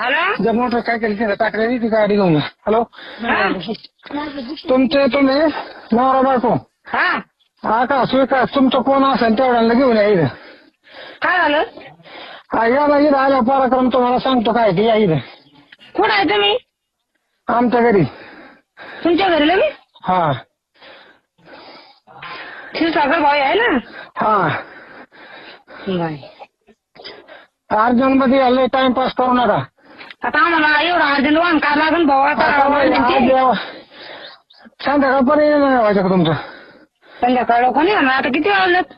Hello जर motor काय केली टाकलेली ती गाडी घेऊन. हॅलो तुमचे तुम्ही? नवरा बायको? हा. का? स्वीकार तुमचं कोण असेल तेवढ्याला घेऊन या इथं. काय झालं? याला इथं आल्या पराक्रम तुम्हाला सांगतो काय की या इथं. कुठं आहे तुम्ही? आमच्या घरी. तुमच्या घरी लगेच? हा. क्षीरसागर भाऊ आहे ना? हा. बाय अर्जंटमध्ये आले टाइमपास करू नका. आता आम्हाला एवढं अर्जंट वाहन काय लागेल भाऊ? आता आता वाहन आज ते. जेव्हा- संध्याकाळपर्यंत नाही व्हायचं का तुमचं? संध्याकाळ कोणी येणार आता किती वाजलेत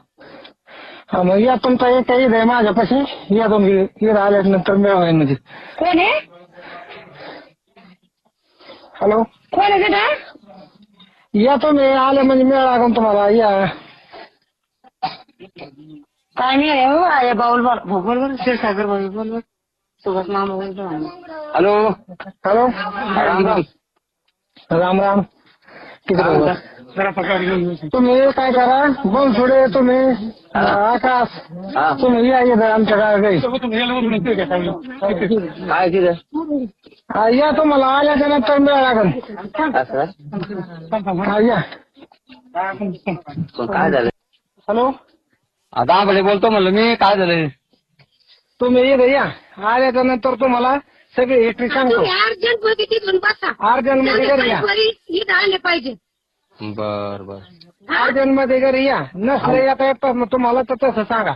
हा मग या तुमचा एक ईद आहे माझ्यापाशी. या तुम्ही ईद आल्यानंतर मिळवा म्हणजे. कोण आहे? हॅलो? कोण आहे तिथं? या तुम्ही आले म्हणजे मिळ लागून तुम्हाला. या. काय नाही रे हो आहे बाऊल बोल भाऊ बोल बरं क्षीरसागर भाऊ बोल बरं सुभाष मामा बोल बरं. हॅलो। हॅलो। राम राम। राम राम। किती हा, बरोबर? जरा पकड घेऊन ये. तुम्ही काय करा? बनसोडे तुम्ही आकाश। हा. तुम्ही या इथं आमच्या गावी काय हा, या तुम्हाला आल्याच्यानंतर मिळ लागेल असं हा या पण काय झालं? हॅलो. आता आंबले बोलतो म्हणलं मी काय झालं? तुम्ही इथं या. आल्याच्यानंतर तुम्हाला सगळी हिस्ट्री सांगतो. तुम्ही अर्जंटमध्ये तिथून बसा. अर्जंटमध्ये घरी या. घरी इथं आले पाहिजे. बर बर. अर्जंटमध्ये घरी या. नसलं येता येतात मग तुम्हाला तर तसं सांगा.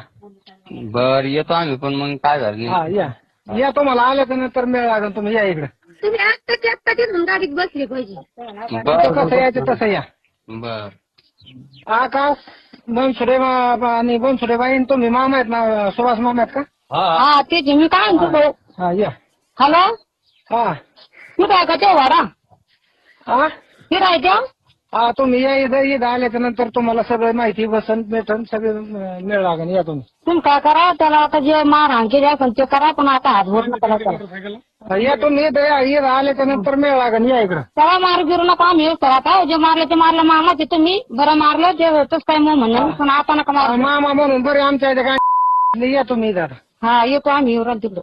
बर येतो आम्ही पण मग काय झालं हा या. या तुम्हाला आल्याच्यानंतर मिळ लागेल तुम्ही या इकडे. तुम्ही आत्ताच्या आत्ता तिथून गाडीत बसले पाहिजे. नाही कसं बर यायचं तसं या. बर. आकाश बनसुडे आणि बनसुडे बाई तुम्ही मामा आहेत ना सुभाष मामा आहेत का? हा. तेच मी काय म्हणतो भाऊ? हा या. हॅलो? हा. कुठं आहे का ते वाडा हा कुठं आहे ते हा तुम्ही या इथं इथं आल्याच्यानंतर तुम्हाला सगळं माहिती बसन भेटन सगळं मिळ लागेल. या तुम्ही. तुम्ही काय करा त्याला आता जे मारहाण केली असेल ते करा पण आता हात बोट नका हा, या तुम्ही इथं या इथं आल्याच्यानंतर मिळ लागेल. या इकडं. त्याला मारू बिरू नका आम्ही येऊ करा. आता जे मारलं ते मारलं मामा ते तुम्ही. बरं मारलं ते होतच काय मग म्हणून पण आता नका मारू. मामा म्हणून बरे आमच्या इथे काय या तुम्ही इथं आता. हा येतो आम्ही येऊ तिकडं